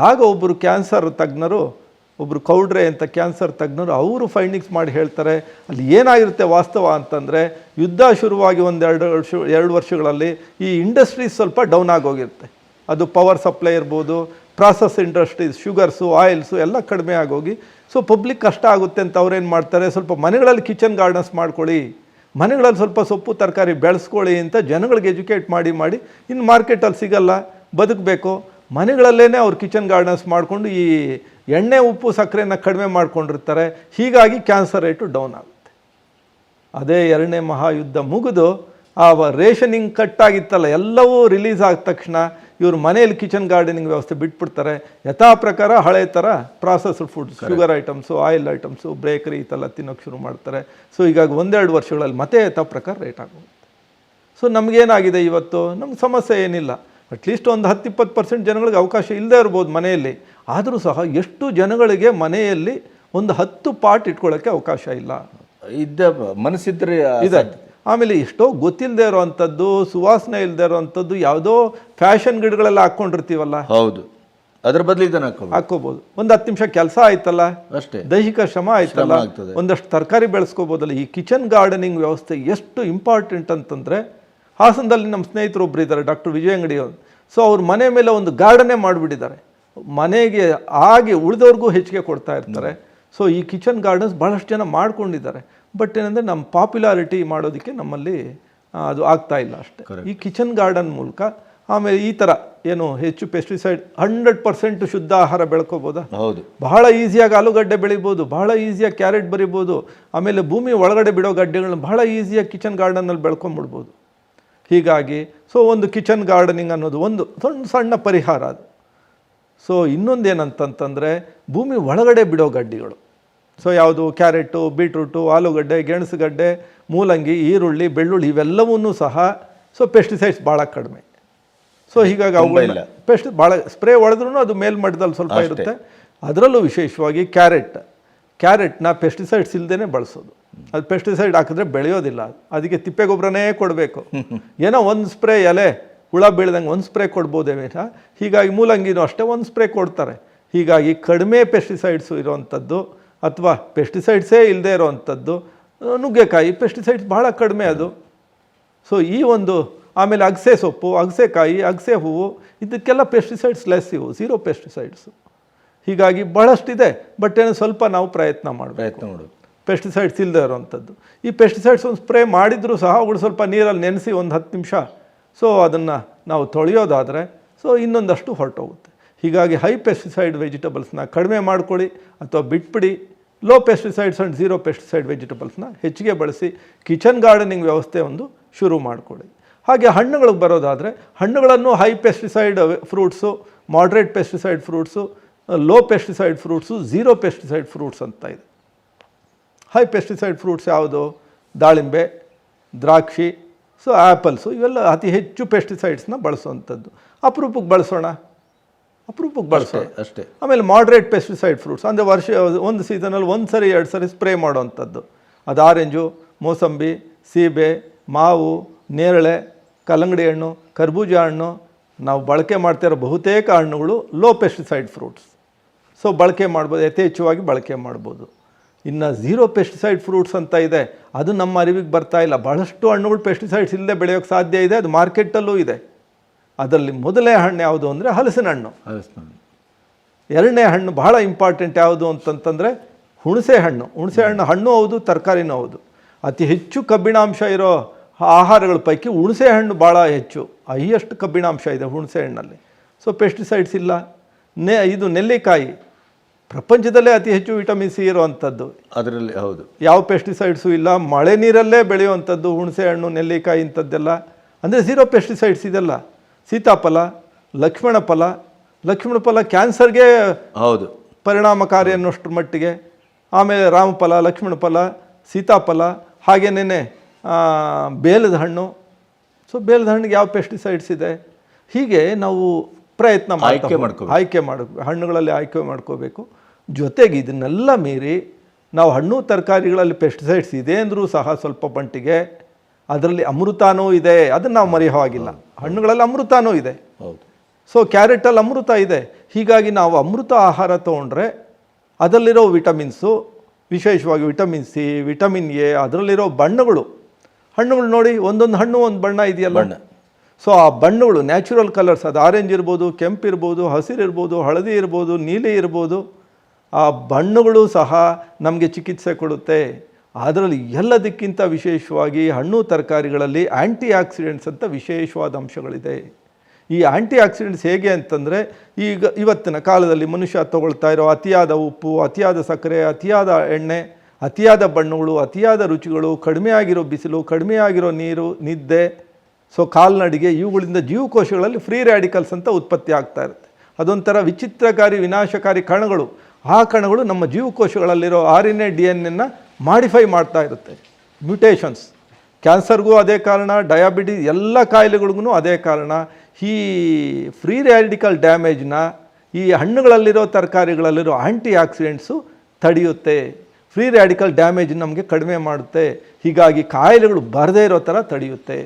ಆಗ ಒಬ್ಬರು ಕ್ಯಾನ್ಸರ್ ತಜ್ಞರು ಒಬ್ಬರು ಕೌಡ್ರೆ ಅಂತ ಕ್ಯಾನ್ಸರ್ ತಜ್ಞರು ಅವರು ಫೈಂಡಿಂಗ್ಸ್ ಮಾಡಿ ಹೇಳ್ತಾರೆ, ಅಲ್ಲಿ ಏನಾಗಿರುತ್ತೆ ವಾಸ್ತವ ಅಂತಂದರೆ ಯುದ್ಧ ಶುರುವಾಗಿ ಒಂದೆರಡು ವರ್ಷ, ಎರಡು ವರ್ಷಗಳಲ್ಲಿ ಈ ಇಂಡಸ್ಟ್ರೀಸ್ ಸ್ವಲ್ಪ ಡೌನ್ ಆಗೋಗಿರುತ್ತೆ. ಅದು ಪವರ್ ಸಪ್ಲೈ ಇರ್ಬೋದು ಪ್ರಾಸೆಸ್ ಇಂಡಸ್ಟ್ರೀಸ್ ಶುಗರ್ಸು ಆಯಿಲ್ಸು ಎಲ್ಲ ಕಡಿಮೆ ಆಗೋಗಿ ಸೊ ಪಬ್ಲಿಕ್ ಕಷ್ಟ ಆಗುತ್ತೆ ಅಂತ ಅವ್ರೇನು ಮಾಡ್ತಾರೆ, ಸ್ವಲ್ಪ ಮನೆಗಳಲ್ಲಿ ಕಿಚನ್ ಗಾರ್ಡನ್ಸ್ ಮಾಡ್ಕೊಳ್ಳಿ, ಮನೆಗಳಲ್ಲಿ ಸ್ವಲ್ಪ ಸೊಪ್ಪು ತರಕಾರಿ ಬೆಳೆಸ್ಕೊಳ್ಳಿ ಅಂತ ಜನಗಳಿಗೆ ಎಜುಕೇಟ್ ಮಾಡಿ ಮಾಡಿ ಇನ್ನು ಮಾರ್ಕೆಟಲ್ಲಿ ಸಿಗಲ್ಲ, ಬದುಕಬೇಕು ಮನೆಗಳಲ್ಲೇ ಅವ್ರು ಕಿಚನ್ ಗಾರ್ಡನ್ಸ್ ಮಾಡಿಕೊಂಡು ಈ ಎಣ್ಣೆ ಉಪ್ಪು ಸಕ್ಕರೆನ ಕಡಿಮೆ ಮಾಡ್ಕೊಂಡಿರ್ತಾರೆ. ಹೀಗಾಗಿ ಕ್ಯಾನ್ಸರ್ ರೇಟು ಡೌನ್ ಆಗುತ್ತೆ. ಅದೇ ಎರಡನೇ ಮಹಾಯುದ್ಧ ಮುಗಿದು ಆ ರೇಷನಿಂಗ್ ಕಟ್ ಆಗಿತ್ತಲ್ಲ ಎಲ್ಲವೂ ರಿಲೀಸ್ ಆದ ತಕ್ಷಣ ಇವರು ಮನೆಯಲ್ಲಿ ಕಿಚನ್ ಗಾರ್ಡನಿಂಗ್ ವ್ಯವಸ್ಥೆ ಬಿಟ್ಬಿಡ್ತಾರೆ. ಯಥಾ ಪ್ರಕಾರ ಹಳೆ ಥರ processed food sugar items oil items bakery ಇದೆಲ್ಲ ತಿನ್ನೋಕ್ಕೆ ಶುರು ಮಾಡ್ತಾರೆ. ಸೊ ಹೀಗಾಗಿ ಒಂದೆರಡು ವರ್ಷಗಳಲ್ಲಿ ಮತ್ತೆ ಯಥಾ ಪ್ರಕಾರ ರೇಟ್ ಆಗುತ್ತೆ. ಸೊ ನಮಗೇನಾಗಿದೆ ಇವತ್ತು? ನಮ್ಗೆ ಸಮಸ್ಯೆ ಏನಿಲ್ಲ. ಅಟ್ಲೀಸ್ಟ್ ಒಂದು ಹತ್ತು ಇಪ್ಪತ್ತು ಪರ್ಸೆಂಟ್ ಜನಗಳಿಗೆ ಅವಕಾಶ ಇಲ್ಲದೇ ಇರ್ಬೋದು ಮನೆಯಲ್ಲಿ. ಆದರೂ ಸಹ ಎಷ್ಟು ಜನಗಳಿಗೆ ಮನೆಯಲ್ಲಿ ಒಂದು ಹತ್ತು ಪಾಟ್ ಇಟ್ಕೊಳ್ಳೋಕ್ಕೆ ಅವಕಾಶ ಇಲ್ಲ. ಇದ್ದ ಮನಸ್ಸಿದ್ರೆ ಇದೆ. ಆಮೇಲೆ ಎಷ್ಟೋ ಗೊತ್ತಿಲ್ಲದೆ ಇರೋವಂಥದ್ದು ಸುವಾಸನೆ ಇಲ್ಲದೆ ಇರೋವಂಥದ್ದು ಯಾವುದೋ ಫ್ಯಾಷನ್ ಗಿಡಗಳೆಲ್ಲ ಹಾಕ್ಕೊಂಡಿರ್ತೀವಲ್ಲ? ಹೌದು. ಅದ್ರ ಬದಲು ಇದನ್ನ ಹಾಕೋಬಹುದು ಒಂದು ಹತ್ತು ನಿಮಿಷ ಕೆಲಸ ಆಯ್ತಲ್ಲ? ಅಷ್ಟೇ. ದೈಹಿಕ ಶ್ರಮ ಆಯ್ತಲ್ಲ. ಒಂದಷ್ಟು ತರಕಾರಿ ಬೆಳೆಸ್ಕೋಬೋದಲ್ಲ? ಈ ಕಿಚನ್ ಗಾರ್ಡನಿಂಗ್ ವ್ಯವಸ್ಥೆ ಎಷ್ಟು ಇಂಪಾರ್ಟೆಂಟ್ ಅಂತಂದರೆ ಹಾಸನದಲ್ಲಿ ನಮ್ಮ ಸ್ನೇಹಿತರು ಒಬ್ಬರು ಇದ್ದಾರೆ ಡಾಕ್ಟರ್ ವಿಜಯ ಅಂಗಡಿ ಅವರು. ಸೊ ಅವ್ರ ಮನೆ ಮೇಲೆ ಒಂದು ಗಾರ್ಡನ್ನೇ ಮಾಡಿಬಿಟ್ಟಿದ್ದಾರೆ. ಮನೆಗೆ ಆಗಿ ಉಳಿದವ್ರಿಗೂ ಹೆಚ್ಚಿಗೆ ಕೊಡ್ತಾ ಇರ್ತಾರೆ. ಸೊ ಈ ಕಿಚನ್ ಗಾರ್ಡನ್ಸ್ ಭಾಳಷ್ಟು ಜನ ಮಾಡ್ಕೊಂಡಿದ್ದಾರೆ. ಬಟ್ ಏನಂದರೆ ನಮ್ಮ ಪಾಪ್ಯುಲಾರಿಟಿ ಮಾಡೋದಕ್ಕೆ ನಮ್ಮಲ್ಲಿ ಅದು ಆಗ್ತಾ ಇಲ್ಲ ಅಷ್ಟೇ. ಈ ಕಿಚನ್ ಗಾರ್ಡನ್ ಮೂಲಕ ಆಮೇಲೆ ಈ ಥರ ಏನು ಹೆಚ್ಚು ಪೆಸ್ಟಿಸೈಡ್ ಹಂಡ್ರೆಡ್ ಪರ್ಸೆಂಟ್ ಶುದ್ಧ ಆಹಾರ ಬೆಳ್ಕೋಬೋದಾ? ಹೌದು. ಬಹಳ ಈಸಿಯಾಗಿ ಆಲೂಗಡ್ಡೆ ಬೆಳಿಬೋದು ಬಹಳ ಈಸಿಯಾಗಿ ಕ್ಯಾರೆಟ್ ಬರಿಬೋದು ಆಮೇಲೆ ಭೂಮಿ ಒಳಗಡೆ ಬಿಡೋ ಗಡ್ಡೆಗಳನ್ನ ಬಹಳ ಈಸಿಯಾಗಿ ಕಿಚನ್ ಗಾರ್ಡನಲ್ಲಿ ಬೆಳ್ಕೊಂಬಿಡ್ಬೋದು. ಹೀಗಾಗಿ ಸೊ ಒಂದು ಕಿಚನ್ ಗಾರ್ಡನಿಂಗ್ ಅನ್ನೋದು ಒಂದು ಸಣ್ಣ ಸಣ್ಣ ಪರಿಹಾರ ಅದು. ಸೊ ಇನ್ನೊಂದೇನಂತಂತಂದರೆ ಭೂಮಿ ಒಳಗಡೆ ಬಿಡೋ ಗಡ್ಡಿಗಳು. ಸೊ ಯಾವುದು ಕ್ಯಾರೆಟು ಬೀಟ್ರೂಟು ಆಲೂಗಡ್ಡೆ ಗೆಣಸುಗಡ್ಡೆ ಮೂಲಂಗಿ ಈರುಳ್ಳಿ ಬೆಳ್ಳುಳ್ಳಿ ಇವೆಲ್ಲವನ್ನೂ ಸಹ ಸೊ ಪೆಸ್ಟಿಸೈಡ್ಸ್ ಭಾಳ ಕಡಿಮೆ. ಸೊ ಹೀಗಾಗಿ ಅವುಗಳ ಪೆಸ್ಟ್ ಭಾಳ ಸ್ಪ್ರೇ ಹೊಡೆದ್ರೂ ಅದು ಮೇಲ್ಮಟ್ಟದಲ್ಲಿ ಸ್ವಲ್ಪ ಇರುತ್ತೆ. ಅದರಲ್ಲೂ ವಿಶೇಷವಾಗಿ ಕ್ಯಾರೆಟ್. ಕ್ಯಾರೆಟ್ನ ಪೆಸ್ಟಿಸೈಡ್ಸ್ ಇಲ್ಲದೇ ಬಳಸೋದು. ಅದು ಪೆಸ್ಟಿಸೈಡ್ ಹಾಕಿದ್ರೆ ಬೆಳೆಯೋದಿಲ್ಲ. ಅದಕ್ಕೆ ತಿಪ್ಪೆ ಗೊಬ್ಬರನೇ ಕೊಡಬೇಕು. ಏನೋ ಒಂದು ಸ್ಪ್ರೇ ಎಲೆ, ಹುಳ ಬೀಳ್ದಂಗೆ ಒಂದು ಸ್ಪ್ರೇ ಕೊಡ್ಬೋದೇ ವಿನಃ ಹೀಗಾಗಿ ಮೂಲಂಗಿನೂ ಅಷ್ಟೇ ಒಂದು ಸ್ಪ್ರೇ ಕೊಡ್ತಾರೆ. ಹೀಗಾಗಿ ಕಡಿಮೆ ಪೆಸ್ಟಿಸೈಡ್ಸು ಇರೋವಂಥದ್ದು ಅಥವಾ ಪೆಸ್ಟಿಸೈಡ್ಸೇ ಇಲ್ಲದೆ ಇರೋವಂಥದ್ದು ನುಗ್ಗೆಕಾಯಿ ಪೆಸ್ಟಿಸೈಡ್ಸ್ ಭಾಳ ಕಡಿಮೆ ಅದು. ಸೊ ಈ ಒಂದು, ಆಮೇಲೆ ಅಗಸೆ ಸೊಪ್ಪು, ಅಗಸೆಕಾಯಿ, ಅಗಸೆ ಹೂವು, ಇದಕ್ಕೆಲ್ಲ ಪೆಸ್ಟಿಸೈಡ್ಸ್ ಲೆಸ್ ಇವು ಝೀರೋ ಪೆಸ್ಟಿಸೈಡ್ಸು ಹೀಗಾಗಿ ಬಹಳಷ್ಟಿದೆ, ಬಟ್ ಏನು ಸ್ವಲ್ಪ ನಾವು ಪ್ರಯತ್ನ ಮಾಡಬೇಕು. ಪ್ರಯತ್ನ ಮಾಡೋದು ಪೆಸ್ಟಿಸೈಡ್ಸ್ ಇಲ್ಲದೆ ಇರೋವಂಥದ್ದು. ಈ ಪೆಸ್ಟಿಸೈಡ್ಸ್ ಒಂದು ಸ್ಪ್ರೇ ಮಾಡಿದರೂ ಸಹ ಅವುಗಳು ಸ್ವಲ್ಪ ನೀರಲ್ಲಿ ನೆನೆಸಿ ಒಂದು ಹತ್ತು ನಿಮಿಷ ಸೊ ಅದನ್ನು ನಾವು ತೊಳೆಯೋದಾದರೆ ಸೊ ಇನ್ನೊಂದಷ್ಟು ಹೊರಟೋಗುತ್ತೆ. ಹೀಗಾಗಿ ಹೈ ಪೆಸ್ಟಿಸೈಡ್ ವೆಜಿಟೇಬಲ್ಸ್ನ ಕಡಿಮೆ ಮಾಡ್ಕೊಳ್ಳಿ ಅಥವಾ ಬಿಟ್ಬಿಡಿ. Low pesticides and zero pesticide ವೆಜಿಟೇಬಲ್ಸ್ನ ಹೆಚ್ಚಿಗೆ ಬಳಸಿ ಕಿಚನ್ ಗಾರ್ಡನಿಂಗ್ ವ್ಯವಸ್ಥೆ ಒಂದು ಶುರು ಮಾಡಿಕೊಳ್ಳಿ. ಹಾಗೆ ಹಣ್ಣುಗಳಿಗೆ ಬರೋದಾದರೆ ಹಣ್ಣುಗಳನ್ನು high pesticide fruits moderate pesticide fruits low pesticide fruits zero pesticide fruits ಅಂತ ಇದೆ. ಹೈ ಪೆಸ್ಟಿಸೈಡ್ ಫ್ರೂಟ್ಸ್ ಯಾವುದು? ದಾಳಿಂಬೆ ದ್ರಾಕ್ಷಿ ಸೊ ಆ್ಯಪಲ್ಸು ಇವೆಲ್ಲ ಅತಿ ಹೆಚ್ಚು ಪೆಸ್ಟಿಸೈಡ್ಸ್ನ ಬಳಸುವಂಥದ್ದು. ಅಪರೂಪಕ್ಕೆ ಬಳಸೋಣ? ಅಪರೂಪಕ್ಕೆ ಬಳಸೋಣ. ಅಷ್ಟೇ. ಆಮೇಲೆ ಮಾಡ್ರೇಟ್ ಪೆಸ್ಟಿಸೈಡ್ ಫ್ರೂಟ್ಸ್ ಅಂದರೆ ವರ್ಷ ಒಂದು ಸೀಸನಲ್ಲಿ ಒಂದು ಸರಿ ಎರಡು ಸರಿ ಸ್ಪ್ರೇ ಮಾಡುವಂಥದ್ದು. ಅದು ಆರೆಂಜು ಮೋಸಂಬಿ ಸೀಬೆ ಮಾವು ನೇರಳೆ ಕಲ್ಲಂಗಡಿ ಹಣ್ಣು ಕರ್ಬೂಜ ಹಣ್ಣು. ನಾವು ಬಳಕೆ ಮಾಡ್ತಿರೋ ಬಹುತೇಕ ಹಣ್ಣುಗಳು ಲೋ ಪೆಸ್ಟಿಸೈಡ್ ಫ್ರೂಟ್ಸ್ ಸೊ ಬಳಕೆ ಮಾಡ್ಬೋದು ಯಥೇಚ್ಛವಾಗಿ ಬಳಕೆ ಮಾಡ್ಬೋದು. ಇನ್ನು ಝೀರೋ ಪೆಸ್ಟಿಸೈಡ್ ಫ್ರೂಟ್ಸ್ ಅಂತ ಇದೆ. ಅದು ನಮ್ಮ ಅರಿವಿಗೆ ಬರ್ತಾ ಇಲ್ಲ. ಭಾಳಷ್ಟು ಹಣ್ಣುಗಳು ಪೆಸ್ಟಿಸೈಡ್ಸ್ ಇಲ್ಲದೆ ಬೆಳೆಯೋಕ್ಕೆ ಸಾಧ್ಯ ಇದೆ. ಅದು ಮಾರ್ಕೆಟಲ್ಲೂ ಇದೆ. ಅದರಲ್ಲಿ ಮೊದಲೇ ಹಣ್ಣು ಯಾವುದು ಅಂದರೆ ಹಲಸಿನ ಹಣ್ಣು. ಹಲಸಿನ ಎರಡನೇ ಹಣ್ಣು ಬಹಳ ಇಂಪಾರ್ಟೆಂಟ್ ಯಾವುದು ಅಂತಂತಂದರೆ ಹುಣಸೆ ಹಣ್ಣು. ಹುಣಸೆ ಹಣ್ಣು ಹಣ್ಣು ಹೌದು ತರಕಾರಿನೂ ಹೌದು. ಅತಿ ಹೆಚ್ಚು ಕಬ್ಬಿಣಾಂಶ ಇರೋ ಆಹಾರಗಳ ಪೈಕಿ ಹುಣಸೆ ಹಣ್ಣು ಭಾಳ ಹೆಚ್ಚು. ಅಯ್ಯಷ್ಟು ಕಬ್ಬಿಣಾಂಶ ಇದೆ ಹುಣಸೆ ಹಣ್ಣಲ್ಲಿ. ಸೊ ಪೆಸ್ಟಿಸೈಡ್ಸ್ ಇಲ್ಲ. ನೆ ಇದು ನೆಲ್ಲಿಕಾಯಿ. ಪ್ರಪಂಚದಲ್ಲೇ ಅತಿ ಹೆಚ್ಚು ವಿಟಮಿನ್ ಸಿ ಇರುವಂಥದ್ದು. ಅದರಲ್ಲಿ ಹೌದು. ಯಾವ ಪೆಸ್ಟಿಸೈಡ್ಸು ಇಲ್ಲ ಮಳೆ ನೀರಲ್ಲೇ ಬೆಳೆಯುವಂಥದ್ದು ಹುಣಸೆ ಹಣ್ಣು ನೆಲ್ಲಿಕಾಯಿ ಇಂಥದ್ದೆಲ್ಲ. ಅಂದರೆ ಝೀರೋ ಪೆಸ್ಟಿಸೈಡ್ಸ್ ಇದೆಲ್ಲ. ಸೀತಾಫಲ ಲಕ್ಷ್ಮಣ ಫಲ ಲಕ್ಷ್ಮಣ ಫಲ ಕ್ಯಾನ್ಸರ್ಗೆ ಹೌದು. ಪರಿಣಾಮಕಾರಿ ಅನ್ನೋಷ್ಟ್ರ ಮಟ್ಟಿಗೆ. ಆಮೇಲೆ ರಾಮಫಲ ಲಕ್ಷ್ಮಣ ಫಲ ಸೀತಾಫಲ ಹಾಗೇನೇ ಬೇಲದ ಹಣ್ಣು. ಸೊ ಬೇಲದ ಹಣ್ಣಿಗೆ ಯಾವ ಪೆಸ್ಟಿಸೈಡ್ಸ್ ಇದೆ? ಹೀಗೆ ನಾವು ಪ್ರಯತ್ನ ಆಯ್ಕೆ ಮಾಡ್ಕೋ ಮಾಡ್ಕೋಬೇಕು. ಆಯ್ಕೆ ಮಾಡಬೇಕು ಹಣ್ಣುಗಳಲ್ಲಿ ಆಯ್ಕೆ ಮಾಡ್ಕೋಬೇಕು. ಜೊತೆಗೆ ಇದನ್ನೆಲ್ಲ ಮೀರಿ ನಾವು ಹಣ್ಣು ತರಕಾರಿಗಳಲ್ಲಿ ಪೆಸ್ಟಿಸೈಡ್ಸ್ ಇದೆ ಅಂದರೂ ಸಹ ಸ್ವಲ್ಪ ಮಟ್ಟಿಗೆ ಅದರಲ್ಲಿ ಅಮೃತನೂ ಇದೆ ಅದನ್ನು ನಾವು ಮರೆಯೋ ಹಾಗಿಲ್ಲ ಹಣ್ಣುಗಳಲ್ಲಿ ಅಮೃತನೂ ಇದೆ. ಹೌದು. ಸೊ ಕ್ಯಾರೆಟಲ್ಲಿ ಅಮೃತ ಇದೆ. ಹೀಗಾಗಿ ನಾವು ಅಮೃತ ಆಹಾರ ತೊಗೊಂಡ್ರೆ ಅದರಲ್ಲಿರೋ ವಿಟಮಿನ್ಸು ವಿಶೇಷವಾಗಿ ವಿಟಮಿನ್ ಸಿ ವಿಟಮಿನ್ ಎ ಅದರಲ್ಲಿರೋ ಬಣ್ಣಗಳು. ಹಣ್ಣುಗಳು ನೋಡಿ ಒಂದೊಂದು ಹಣ್ಣು ಒಂದು ಬಣ್ಣ ಇದೆಯಲ್ಲ? ಬಣ್ಣ. ಸೊ ಆ ಬಣ್ಣಗಳು ನ್ಯಾಚುರಲ್ ಕಲರ್ಸ್ ಅದು ಆರೆಂಜ್ ಇರ್ಬೋದು ಕೆಂಪು ಇರ್ಬೋದು ಹಸಿರು ಇರ್ಬೋದು ಹಳದಿ ಇರ್ಬೋದು ನೀಲಿ ಇರ್ಬೋದು ಆ ಬಣ್ಣಗಳು ಸಹ ನಮಗೆ ಚಿಕಿತ್ಸೆ ಕೊಡುತ್ತೆ. ಅದರಲ್ಲಿ ಎಲ್ಲದಕ್ಕಿಂತ ವಿಶೇಷವಾಗಿ ಹಣ್ಣು ತರಕಾರಿಗಳಲ್ಲಿ ಆ್ಯಂಟಿ ಆಕ್ಸಿಡೆಂಟ್ಸ್ ಅಂತ ವಿಶೇಷವಾದ ಅಂಶಗಳಿದೆ. ಈ ಆ್ಯಂಟಿ ಆಕ್ಸಿಡೆಂಟ್ಸ್ ಹೇಗೆ ಅಂತಂದರೆ, ಈಗ ಇವತ್ತಿನ ಕಾಲದಲ್ಲಿ ಮನುಷ್ಯ ತಗೊಳ್ತಾ ಇರೋ ಅತಿಯಾದ ಉಪ್ಪು, ಅತಿಯಾದ ಸಕ್ಕರೆ, ಅತಿಯಾದ ಎಣ್ಣೆ, ಅತಿಯಾದ ಬಣ್ಣಗಳು, ಅತಿಯಾದ ರುಚಿಗಳು, ಕಡಿಮೆ ಆಗಿರೋ ಬಿಸಿಲು, ಕಡಿಮೆ ಆಗಿರೋ ನೀರು, ನಿದ್ದೆ, ಸೊ ಕಾಲ್ನಡಿಗೆ ಇವುಗಳಿಂದ ಜೀವಕೋಶಗಳಲ್ಲಿ ಫ್ರೀ ರ್ಯಾಡಿಕಲ್ಸ್ ಅಂತ ಉತ್ಪತ್ತಿ ಆಗ್ತಾ ಇರುತ್ತೆ. ಅದೊಂಥರ ವಿಚಿತ್ರಕಾರಿ, ವಿನಾಶಕಾರಿ ಕಣಗಳು. ಆ ಕಣಗಳು ನಮ್ಮ ಜೀವಕೋಶಗಳಲ್ಲಿರೋ R N A D N ಎನ್ನ ಮಾಡಿಫೈ ಮಾಡ್ತಾ ಇರುತ್ತೆ. ಮ್ಯೂಟೇಷನ್ಸ್ ಕ್ಯಾನ್ಸರ್ಗೂ ಅದೇ ಕಾರಣ ಡಯಾಬಿಟೀಸ್ ಎಲ್ಲ ಕಾಯಿಲೆಗಳಿಗೂ ಅದೇ ಕಾರಣ. ಈ ಫ್ರೀ ರ್ಯಾಡಿಕಲ್ ಡ್ಯಾಮೇಜ್ನ ಈ ಹಣ್ಣುಗಳಲ್ಲಿರೋ ತರಕಾರಿಗಳಲ್ಲಿರೋ ಆ್ಯಂಟಿ ಆಕ್ಸಿಡೆಂಟ್ಸು ತಡೆಯುತ್ತೆ. ಫ್ರೀ ರ್ಯಾಡಿಕಲ್ ಡ್ಯಾಮೇಜ್ ನಮಗೆ ಕಡಿಮೆ ಮಾಡುತ್ತೆ. ಹೀಗಾಗಿ ಕಾಯಿಲೆಗಳು ಬರದೇ ಇರೋ ಥರ ತಡೆಯುತ್ತೆ.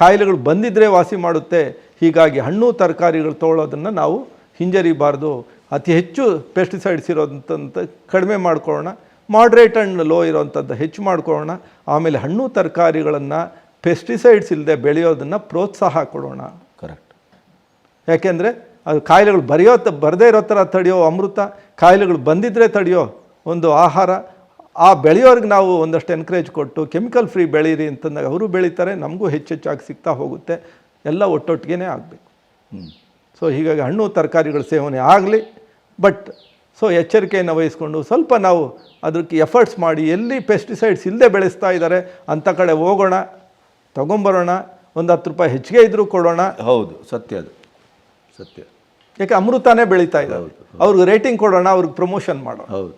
ಕಾಯಿಲೆಗಳು ಬಂದಿದ್ದರೆ ವಾಸಿ ಮಾಡುತ್ತೆ. ಹೀಗಾಗಿ ಹಣ್ಣು ತರಕಾರಿಗಳು ತೊಗೊಳೋದನ್ನು ನಾವು ಹಿಂಜರಿಬಾರ್ದು. ಅತಿ ಹೆಚ್ಚು ಪೆಸ್ಟಿಸೈಡ್ಸ್ ಇರೋದಂತ ಕಡಿಮೆ ಮಾಡ್ಕೊಳ್ಳೋಣ ಮಾಡ್ರೇಟ್ ಆ್ಯಂಡ್ ಲೋ ಇರೋವಂಥದ್ದು ಹೆಚ್ಚು ಮಾಡ್ಕೊಳ್ಳೋಣ ಆಮೇಲೆ ಹಣ್ಣು ತರಕಾರಿಗಳನ್ನು ಪೆಸ್ಟಿಸೈಡ್ಸ್ ಇಲ್ಲದೆ ಬೆಳೆಯೋದನ್ನು ಪ್ರೋತ್ಸಾಹ ಕೊಡೋಣ. ಕರೆಕ್ಟ್ ಯಾಕೆಂದರೆ ಅದು ಕಾಯಿಲೆಗಳು ಬರೆಯೋ ತ ಬರದೇ ಇರೋ ಥರ ತಡೆಯೋ ಅಮೃತ ಕಾಯಿಲೆಗಳು ಬಂದಿದ್ದರೆ ತಡೆಯೋ ಒಂದು ಆಹಾರ ಆ ಬೆಳೆಯೋರಿಗೆ ನಾವು ಒಂದಷ್ಟು ಎನ್ಕರೇಜ್ ಕೊಟ್ಟು ಕೆಮಿಕಲ್ ಫ್ರೀ ಬೆಳೀರಿ ಅಂತಂದಾಗ ಅವರು ಬೆಳೀತಾರೆ ನಮಗೂ ಹೆಚ್ಚೆಚ್ಚಾಗಿ ಸಿಗ್ತಾ ಹೋಗುತ್ತೆ ಎಲ್ಲ ಒಟ್ಟೊಟ್ಟಿಗೆ ಆಗಬೇಕು. ಹ್ಞೂ ಸೊ ಹೀಗಾಗಿ ಹಣ್ಣು ತರಕಾರಿಗಳ ಸೇವನೆ ಆಗಲಿ ಬಟ್ ಸೊ ಎಚ್ಚರಿಕೆಯನ್ನು ವಹಿಸ್ಕೊಂಡು ಸ್ವಲ್ಪ ನಾವು ಅದಕ್ಕೆ ಎಫರ್ಟ್ಸ್ ಮಾಡಿ ಎಲ್ಲಿ ಪೆಸ್ಟಿಸೈಡ್ಸ್ ಇಲ್ಲದೆ ಬೆಳೆಸ್ತಾ ಇದ್ದಾರೆ ಅಂಥ ಕಡೆ ಹೋಗೋಣ ತೊಗೊಂಬರೋಣ ಒಂದು ಹತ್ತು ರೂಪಾಯಿ ಹೆಚ್ಚಿಗೆ ಇದ್ದರೂ ಕೊಡೋಣ. ಹೌದು ಸತ್ಯ ಅದು ಸತ್ಯ. ಯಾಕೆ ಅಮೃತನೇ ಬೆಳೀತಾ ಇದ್ದಾರೆ ಅವ್ರಿಗೆ ರೇಟಿಂಗ್ ಕೊಡೋಣ ಅವ್ರಿಗೆ ಪ್ರಮೋಷನ್ ಮಾಡೋಣ. ಹೌದು.